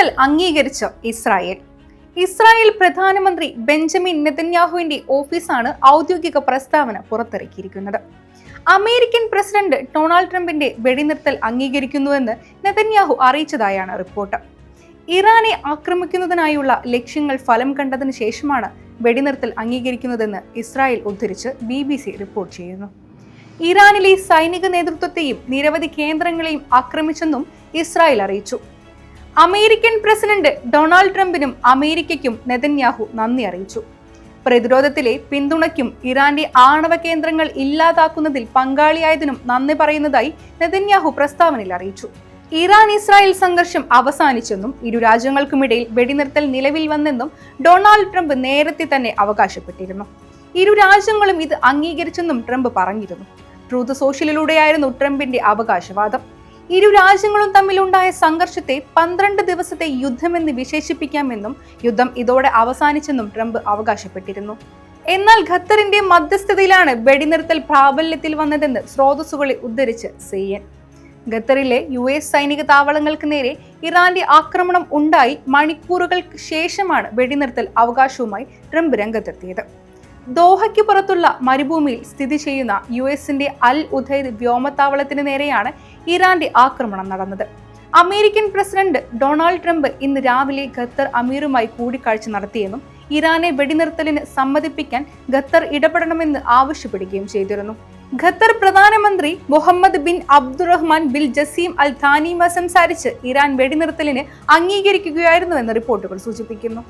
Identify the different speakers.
Speaker 1: വെടിനിർത്തൽ അംഗീകരിച്ച Israel. Israel പ്രധാനമന്ത്രി ബെഞ്ചമിൻ നെതന്യാഹുവിന്റെ ഓഫീസാണ് ഔദ്യോഗിക പ്രസ്താവന പുറത്തിറക്കിയിരിക്കുന്നത്. അമേരിക്കൻ പ്രസിഡന്റ് ഡൊണാൾഡ് ട്രംപിന്റെ വെടിനിർത്തൽ അംഗീകരിക്കുന്നുവെന്ന് നെതന്യാഹു അറിയിച്ചതായാണ് റിപ്പോർട്ട്. ഇറാനെ ആക്രമിക്കുന്നതിനായുള്ള ലക്ഷ്യങ്ങൾ ഫലം കണ്ടതിന് ശേഷമാണ് വെടിനിർത്തൽ അംഗീകരിക്കുന്നതെന്ന് ഇസ്രായേൽ ഉദ്ധരിച്ച് ബി റിപ്പോർട്ട് ചെയ്യുന്നു. ഇറാനിലെ സൈനിക നേതൃത്വത്തെയും നിരവധി കേന്ദ്രങ്ങളെയും ആക്രമിച്ചെന്നും ഇസ്രായേൽ അറിയിച്ചു. അമേരിക്കൻ പ്രസിഡന്റ് ഡൊണാൾഡ് ട്രംപിനും അമേരിക്കയ്ക്കും നെതന്യാഹു നന്ദി അറിയിച്ചു. പ്രതിരോധത്തിലെ പിന്തുണയ്ക്കും ഇറാന്റെ ആണവ കേന്ദ്രങ്ങൾ ഇല്ലാതാക്കുന്നതിൽ പങ്കാളിയായതിനും നന്ദി പറയുന്നതായി നെതന്യാഹു പ്രസ്താവനയിൽ അറിയിച്ചു. ഇറാൻ ഇസ്രായേൽ സംഘർഷം അവസാനിച്ചെന്നും ഇരു രാജ്യങ്ങൾക്കുമിടയിൽ വെടിനിർത്തൽ നിലവിൽ വന്നെന്നും ഡൊണാൾഡ് ട്രംപ് നേരത്തെ തന്നെ അവകാശപ്പെട്ടിരുന്നു. ഇരു രാജ്യങ്ങളും ഇത് അംഗീകരിച്ചെന്നും ട്രംപ് പറഞ്ഞിരുന്നു. ട്രൂത്ത് സോഷ്യലിലൂടെയായിരുന്നു ട്രംപിന്റെ അവകാശവാദം. ഇരു രാജ്യങ്ങളും തമ്മിലുണ്ടായ സംഘർഷത്തെ പന്ത്രണ്ട് ദിവസത്തെ യുദ്ധമെന്ന് വിശേഷിപ്പിക്കാമെന്നും യുദ്ധം ഇതോടെ അവസാനിച്ചെന്നും ട്രംപ് അവകാശപ്പെട്ടിരുന്നു. എന്നാൽ ഖത്തറിന്റെ മധ്യസ്ഥതയിലാണ് വെടിനിർത്തൽ പ്രാബല്യത്തിൽ വന്നതെന്ന് സ്രോതസ്സുകളെ ഉദ്ധരിച്ച് സെയ്യൻ ഖത്തറിലെ യു എസ് സൈനിക താവളങ്ങൾക്ക് നേരെ ഇറാന്റെ ആക്രമണം ഉണ്ടായി മണിക്കൂറുകൾക്ക് ശേഷമാണ് വെടിനിർത്തൽ അവകാശവുമായി ട്രംപ് രംഗത്തെത്തിയത്. ദോഹയ്ക്ക് പുറത്തുള്ള മരുഭൂമിയിൽ സ്ഥിതി ചെയ്യുന്ന യു എസിന്റെ അൽ ഉദൈദ് വ്യോമത്താവളത്തിന് നേരെയാണ് ഇറാന്റെ ആക്രമണം നടന്നത്. അമേരിക്കൻ പ്രസിഡന്റ് ഡൊണാൾഡ് ട്രംപ് ഇന്ന് രാവിലെ ഖത്തർ അമീറുമായി കൂടിക്കാഴ്ച നടത്തിയെന്നും ഇറാനെ വെടിനിർത്തലിന് സമ്മതിപ്പിക്കാൻ ഖത്തർ ഇടപെടണമെന്ന് ആവശ്യപ്പെടുകയും ചെയ്തിരുന്നു. ഖത്തർ പ്രധാനമന്ത്രി Muhammad bin Abdulrahman bin Jassim Al ഥാനിമ സംസാരിച്ച് ഇറാൻ വെടിനിർത്തലിന് അംഗീകരിക്കുകയായിരുന്നുവെന്ന് റിപ്പോർട്ടുകൾ സൂചിപ്പിക്കുന്നു.